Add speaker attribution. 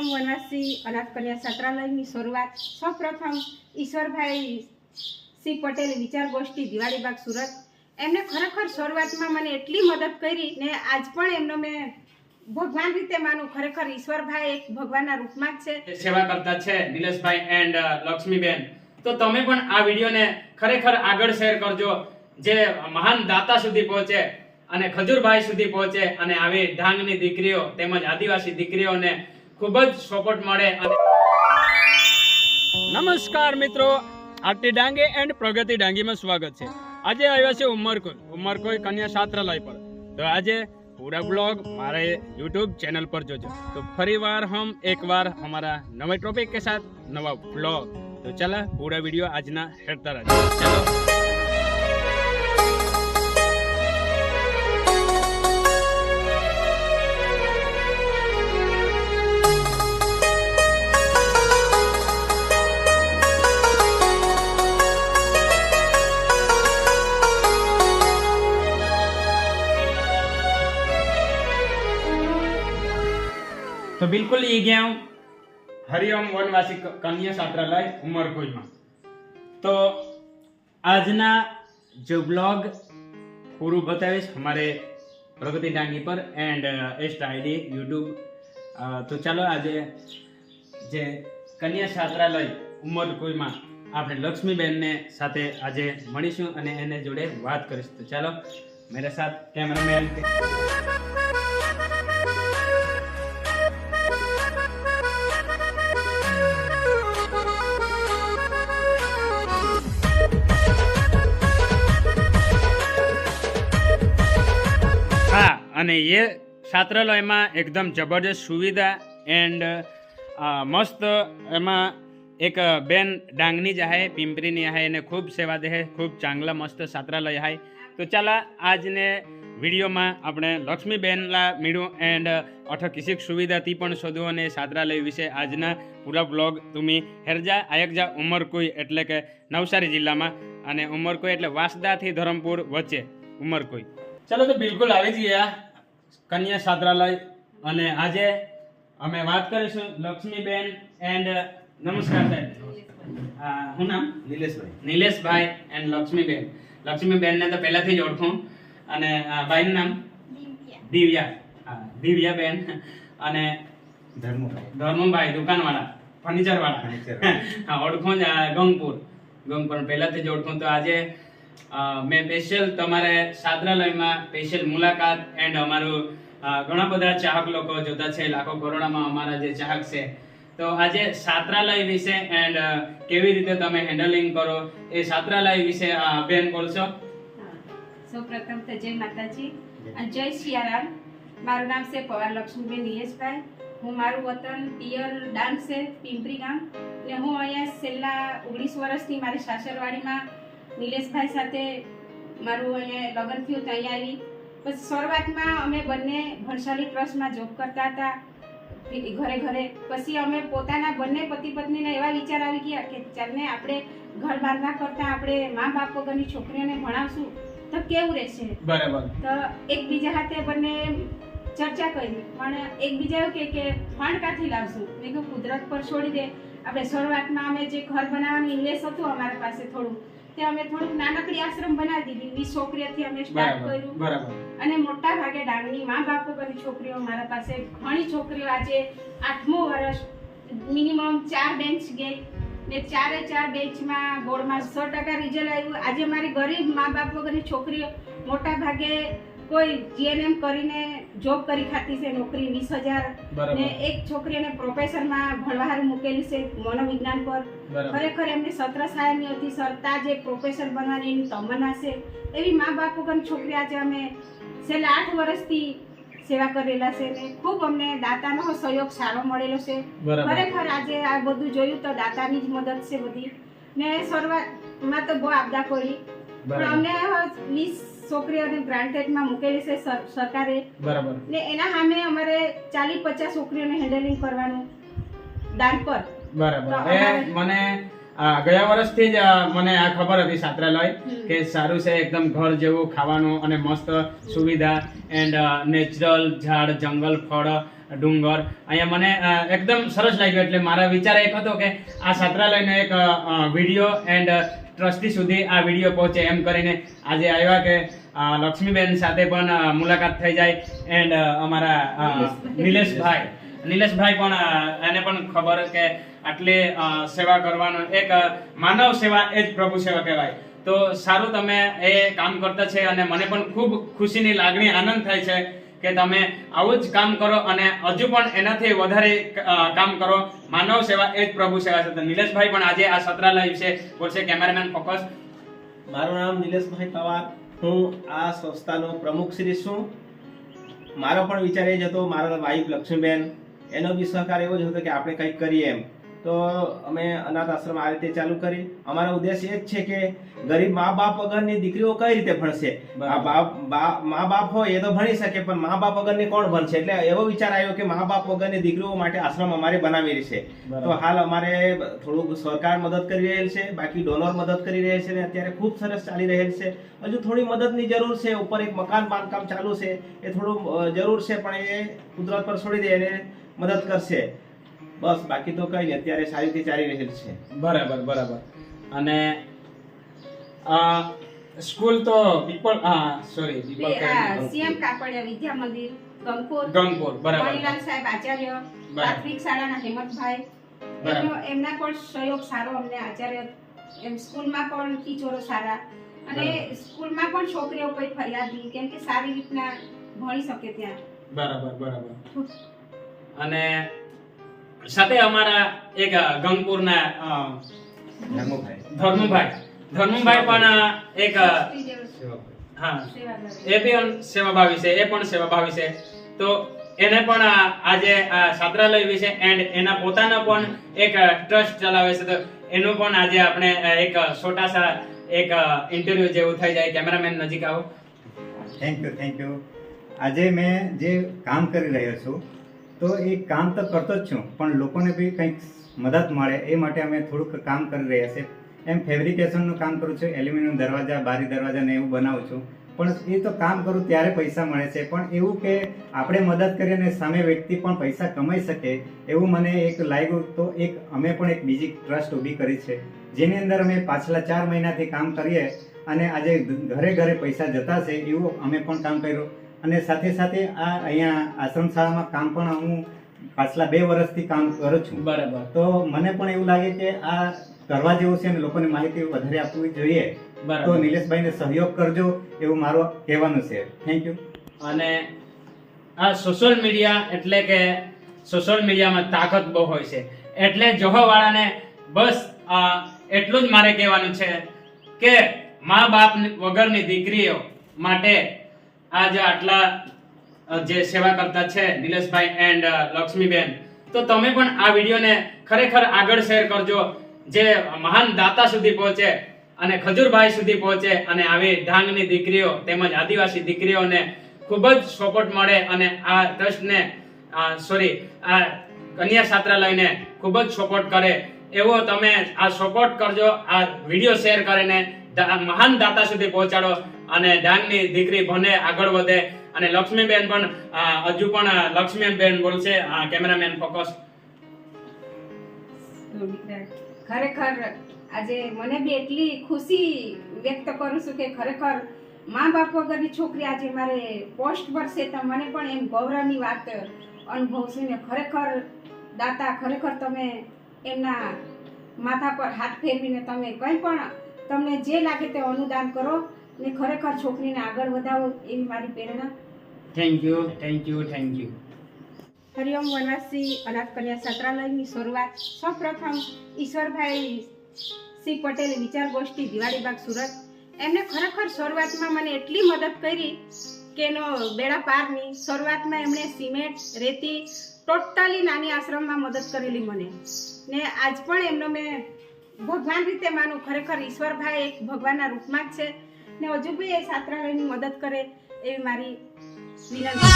Speaker 1: હરિઓમ વનવાસી અનાથ કન્યા છાત્રાલયની શરૂઆત સૌપ્રથમ ઈશ્વરભાઈ સી પટેલ વિચાર ગોષ્ઠી દિવાળીબાગ સુરત. એમને ખરેખર શરૂઆતમાં મને એટલી મદદ કરી ને આજ પણ એમનો મેં ભગવાન રીતે માનું, ખરેખર ઈશ્વરભાઈ એક ભગવાનના રૂપમાં જ છે.
Speaker 2: સેવા કરતા છે નિલેશભાઈ એન્ડ લક્ષ્મીબેન. તો તમે પણ આ વિડીયોને ખરેખર આગળ શેર કરજો, જે મહાન દાતા સુધી પહોંચે અને ખજૂરભાઈ સુધી પહોંચે અને આવી ઢાંગની દીકરીઓ તેમજ આદિવાસી દીકરીઓને ખૂબ જ સપોર્ટ મળે નમસ્કાર મિત્રો, આરતી ડાંગે એન્ડ પ્રગતિ ડાંગીમાં સ્વાગત છે. આજે આવ્યા છે ઉમરકોઈ ઉમરકોઈ કન્યા છાત્રાલય પર. તો આજે પૂરા બ્લોગ મારે યુટ્યુબ ચેનલ પર જોજો. તો ફરી વાર હમ એકવાર અમારા નવા ટોપિક કે સાથ નવા બ્લોગ તો ચાલો, પૂરા વિડિયો આજના હેડતા ચાલો. તો બિલકુલ એ ગયા હું. હરિઓમ વનવાસી કન્યા છાત્રાલય ઉમરકુંજમાં તો આજના જો બ્લોગ પૂરું બતાવીશ અમારે પ્રગતિ ડાંગી પર એન્ડ એસ્ટ આઈડી યુટ્યુબ તો ચાલો આજે જે કન્યા છાત્રાલય ઉમરકુંજમાં આપણે લક્ષ્મીબેનને સાથે આજે મળીશું અને એને જોડે વાત કરીશું. તો ચાલો મેરા સાથ કેમેરામેન અને એ છાત્રાલયમાં એકદમ જબરજસ્ત સુવિધા એન્ડ મસ્ત એમાં એક બેન ડાંગની જાહે પિંપરીની હાય એને ખૂબ સેવા દે ખૂબ ચાંગલા મસ્ત છાત્રાલય હાય તો ચાલો, આજને વિડીયોમાં આપણે લક્ષ્મીબેનલા મીડું એન્ડ અઠ કિસીક સુવિધાથી પણ શોધું અને છાત્રાલય વિશે આજના પૂરા બ્લોગ તુમી હેરજા આયકજા ઉમરકુઈ એટલે કે નવસારી જિલ્લામાં અને ઉમરકુઈ એટલે વાસદાથી ધરમપુર વચ્ચે, ઉમરકુઈ. ચાલો તો બિલકુલ આવી જઈએ કન્યા છાત્રાલય અને આજે અમે વાત કરીશું લક્ષ્મીબેન એન્ડ નમસ્કાર સાહેબ. હું નામ?
Speaker 3: નિલેશભાઈ.
Speaker 2: નિલેશભાઈ એન્ડ લક્ષ્મીબેન. લક્ષ્મીબેનને તો પહેલાથી જ ઓળખું. અને આ ભાઈનું નામ? દિવ્યા. હા દિવ્યાબેન. અને
Speaker 3: ધર્મભાઈ.
Speaker 2: ધર્મભાઈ દુકાનવાળા ફર્નિચરવાળા. હા ઓળખું જ આ ગંગપુર. ગંગપુર પહેલાથી જ ઓળખું. તો આજે મેં સ્પેશિયલ તમારે છાત્રાલયમાં સ્પેશિયલ મુલાકાત એન્ડ અમારું ઘણા બધા ચાહક લોકો જોતા છે લાખો કરોડોમાં અમારા જે ચાહક છે. તો આજે સાત્રાલય વિશે એન્ડ કેવી રીતે તમે હેન્ડલિંગ કરો એ સાત્રાલય વિશે બેન બોલશો
Speaker 1: સૌપ્રથમ તો જય માતાજી. અને જય સિયારામ. મારું નામ છે પવાર લક્ષ્મીબેન નિલેશભાઈ હું મારું વતન પિયર ડાંગ છે પિંપરી ગામ. ને હું અહીંયા છેલ્લા ઓગણીસ વર્ષથી મારી સાસરવાડીમાં નિલેશભાઈ સાથે મારું અહીંયા લગ્ન થયું તો આવી પછી શરૂઆતમાં અમે બંને ભણશાલી ટ્રસ્ટમાં જોબ કરતા હતા. ઘરે ઘરે. પછી અમે પોતાના બંને પતિ પત્નીના એવા વિચાર આવી ગયા કે ચાલને આપણે ઘર ના કરતા આપણે મા બાપ વગરની છોકરીઓને ભણાવશું. તો કેવું રહેશે?
Speaker 2: બરાબર.
Speaker 1: તો એકબીજા સાથે બંને ચર્ચા કરી. પણ એકબીજા એવું કે કે ફંડ ક્યાંથી લાવશું? મેં કીધું કુદરત પર છોડી દે. આપણે શરૂઆતમાં અમે જે ઘર બનાવવાનું ઇંગ્લિશ હતું અમારા પાસે થોડું તે અમે થોડુંક નાનકડી આશ્રમ બનાવી દીધી. વીસ છોકરીઓથી અમે સ્ટાર્ટ કર્યું.
Speaker 2: બરાબર.
Speaker 1: અને મોટા ભાગે ડાંગની મા બાપ વગરની છોકરીઓ મારા પાસે ઘણી છોકરીઓ આજે આઠમો વર્ષ મિનિમમ ચાર બેન્ચ ગઈ. ને ચારે ચાર બેન્ચમાં બોર્ડમાં સો ટકા રિઝલ્ટ આવ્યું. આજે મારી ગરીબ મા બાપ વગરની છોકરીઓ મોટા ભાગે કોઈ જીએનએમ કરીને જોબ કરી ખાતી છે નોકરી વીસ હજાર. ને એક છોકરીને પ્રોફેસરમાં માં ભણવાર મૂકેલી છે મનોવિજ્ઞાન પર. ખરેખર એમને સત્ર સહાયની હતી સરતા જે પ્રોફેસર બનવાની એની તમન્ના છે. એવી મા બાપ વગર છોકરી આજે અમે છેલ્લા આઠ વર્ષથી સેવા કરેલા છે ને ખૂબ અમને દાતાનો સહયોગ સારો મળેલો છે. ખરેખર આજે આ બધું જોયું તો દાતાની જ મદદ છે બધી. ને શરૂઆતમાં તો બહુ આપદા પડી. પણ અમને વીસ છોકરીઓને ગ્રાન્ટેડમાં મૂકેલી છે સરકારે.
Speaker 2: બરાબર.
Speaker 1: ને એના સામે અમારે ચાલીસ પચાસ છોકરીઓને હેન્ડલિંગ કરવાનું દાન પર.
Speaker 2: બરાબર. એ મને ગયા વર્ષથી જ મને આ ખબર હતી
Speaker 1: સાત્રાલય
Speaker 2: કે સારું છે એકદમ ઘર જેવું ખાવાનું અને મસ્ત સુવિધા એન્ડ નેચરલ ઝાડ જંગલ ફળ ડુંગર. અહીંયા મને એકદમ સરસ લાગ્યું. એટલે મારા વિચાર એક હતો કે આ છાત્રાલયનો એક વીડિયો એન્ડ ટ્રસ્ટી સુધી આ વીડિયો પહોંચે એમ કરીને આજે આવ્યા કે લક્ષ્મીબેન સાથે પણ મુલાકાત થઈ જાય. એન્ડ અમારા નિલેશભાઈ. નિલેશભાઈ પણ એને પણ ખબર કે આટલી સેવા કરવાનો એક માનવ સેવા એ જ પ્રભુ સેવા કહેવાય. તો સારું તમે એ કામ કરતા છે અને મને પણ ખૂબ ખુશીની લાગણી, આનંદ થાય છે. કે તમે આવું જ કામ કરો અને હજુ પણ એનાથી વધારે કામ કરો. માનવ સેવા એ જ પ્રભુ સેવા છે. નિલેશભાઈ પણ આજે આ સત્રાલય વિશે બોલશે કેમેરામેન ફોકસ.
Speaker 4: મારું નામ નિલેશભાઈ પવાર. હું આ સંસ્થાનો પ્રમુખ શ્રી છું. મારો પણ વિચાર એ જ હતો, મારા વાઈફ લક્ષ્મીબેન, એનો બી સહકાર એવો જ હતો કે આપણે કંઈક કરીએ એમ. તો અમે અનાથ આશ્રમ આ રીતે ચાલુ કરી. અમારો ઉદ્દેશ એ જ છે કે ગરીબ મા બાપ વગરની દીકરીઓ કઈ રીતે ભણશે? આ બાપ મા બાપ હોય એ તો ભણી શકે પણ મા બાપ વગરની કોણ ભણશે? એટલે એવો વિચાર આવ્યો કે મા બાપ વગરની દીકરીઓ માટે આશ્રમ અમારે બનાવી છે તો હાલ અમારે થોડુંક સરકાર મદદ કરી રહેલ છે બાકી ડોનર મદદ કરી રહેલ છે ને અત્યારે ખૂબ સરસ ચાલી રહેલ છે. હજુ થોડી મદદની જરૂર છે ઉપર એક મકાન બાંધકામ ચાલુ છે એ થોડું જરૂર છે પણ એ કુદરત પર છોડી દે એને મદદ કરશે. બસ બાકી તો કઈ નહીં અત્યારે સારી રીતે ચાલી રહેલ છે.
Speaker 2: બરાબર બરાબર. અને સ્કૂલ તો પીપલ હા સોરી પીપલ.
Speaker 1: સીએમ કાપડિયા વિદ્યા મંદિર ગંગપુર.
Speaker 2: ગંગપુર બરાબર.
Speaker 1: મણિલાલ સાહેબ આચાર્ય પ્રાથમિક શાળાના હેમંતભાઈ. એમના પણ સહયોગ સારો અમને આચાર્ય એમ સ્કૂલમાં પણ ટીચરો સારા. અને. સ્કૂલમાં પણ છોકરીઓ કોઈ ફરિયાદ નહીં કેમ કે સારી રીતના ભણી શકે ત્યાં.
Speaker 2: બરાબર બરાબર. અને સાથે અમારા એક ગંગપુરના
Speaker 3: ધર્મભાઈ.
Speaker 2: ધર્મભાઈ. પણ એક હા એ પણ સેવાભાવી છે એ પણ સેવાભાવી છે. તો એને પણ આજે આ છાત્રાલય વિશે એન્ડ એના પોતાના પણ એક ટ્રસ્ટ ચલાવે છે. તો એનું પણ આજે આપણે એક છોટા સા એક ઇન્ટરવ્યુ જેવું થઈ જાય. કેમેરામેન નજીક આવો.
Speaker 3: થેન્ક યુ થેન્ક યુ આજે મેં જે કામ કરી રહ્યો છું તો એ કામ તો કરતો જ છું, પણ લોકોને બી કંઈક મદદ મળે એ માટે અમે થોડુંક કામ કરી રહ્યા છે. એમ ફેબ્રિકેશનનું કામ કરું છું, એલ્યુમિનિયમ દરવાજા, બારી દરવાજા ને એવું બનાવું છું. પણ એ તો કામ કરું ત્યારે પૈસા મળે છે, પણ એવું કે આપણે મદદ કરીએ અને સામે વ્યક્તિ પણ પૈસા કમાઈ શકે, એવું મને એક લાગ્યું તો એક અમે પણ એક બીજી ટ્રસ્ટ ઊભી કરી છે. જેની અંદર અમે પાછલા ચાર મહિનાથી કામ કરીએ અને આજે ઘરે ઘરે પૈસા જતા છે, એવું અમે પણ કામ કર્યું. અને સાથે સાથે આ અહીંયા આશ્રમ શાળામાં કામ પણ હું પાછલા બે વર્ષથી કામ કરું છું.
Speaker 2: બરાબર.
Speaker 3: તો મને પણ એવું લાગે કે આ કરવા જેવું છે અને લોકોને માહિતી વધારે આપવી જોઈએ. તો નિલેશભાઈને સહયોગ કરજો એવું મારો કહેવાનું છે. થેન્ક યુ
Speaker 2: અને આ સોશિયલ મીડિયા એટલે કે સોશિયલ મીડિયામાં તાકાત બહુ હોય છે. એટલે જોવાવાળાને બસ આ એટલું જ મારે કહેવાનું છે કે મા બાપ વગરની દીકરીઓ માટે આ જે આટલા જે સેવા કરતા છે નિલેશભાઈ એન્ડ લક્ષ્મીબેન. તો તમે પણ આ વિડીયોને ખરેખર આગળ શેર કરજો, જે મહાન દાતા સુધી પહોંચે અને ખજૂરભાઈ સુધી પહોંચે અને આવી ઢાંગની દીકરીઓ તેમજ આદિવાસી દીકરીઓને ખૂબ જ સપોર્ટ મળે અને આ ટ્રસ્ટને સોરી આ કન્યા છાત્રાલયને ખૂબ જ સપોર્ટ કરે. એવો તમે આ સપોર્ટ કરજો, આ વીડિયો શેર કરીને મહાન દાતા સુધી પહોંચાડો અને ડાંગની દીકરી ભણે આગળ વધે. અને લક્ષ્મીબેન પણ હજુ પણ લક્ષ્મીબેન બોલશે. Cameraman focus.
Speaker 1: ખરેખર આજે મને બી એટલી ખુશી વ્યક્ત કરું છું કે ખરેખર મા બાપ વગરની છોકરી આજે મારે પોસ્ટ પર છે તો મને પણ એમ ગૌરવની વાત અનુભવ છે ને ખરેખર દાતા, ખરેખર તમે એમના માથા પર હાથ ફેરવીને તમે કંઈ પણ તમને જે લાગે તે અનુદાન કરો ને ખરેખર છોકરીને આગળ વધાવો એવી મારી પ્રેરણા.
Speaker 2: Thank you thank you thank you
Speaker 1: Hariom Vanvasi Anath Kanya છાત્રાલયની શરૂઆત સૌપ્રથમ ઈશ્વરભાઈ સી પટેલ વિચાર ગોષ્ઠી દિવાળીબાગ સુરત. એમને ખરેખર શરૂઆતમાં મને એટલી મદદ કરી કે એનો બેડા પારની શરૂઆતમાં એમણે સિમેન્ટ રેતી ટોટલી નાની આશ્રમમાં મદદ કરેલી મને. ને આજ પણ એમનો મેં ભગવાન રીતે માનું, ખરેખર ઈશ્વરભાઈ એક ભગવાનના રૂપમાં જ છે. ને હજુ બી એ છાત્રાલયની મદદ કરે એવી મારી વિનંતી.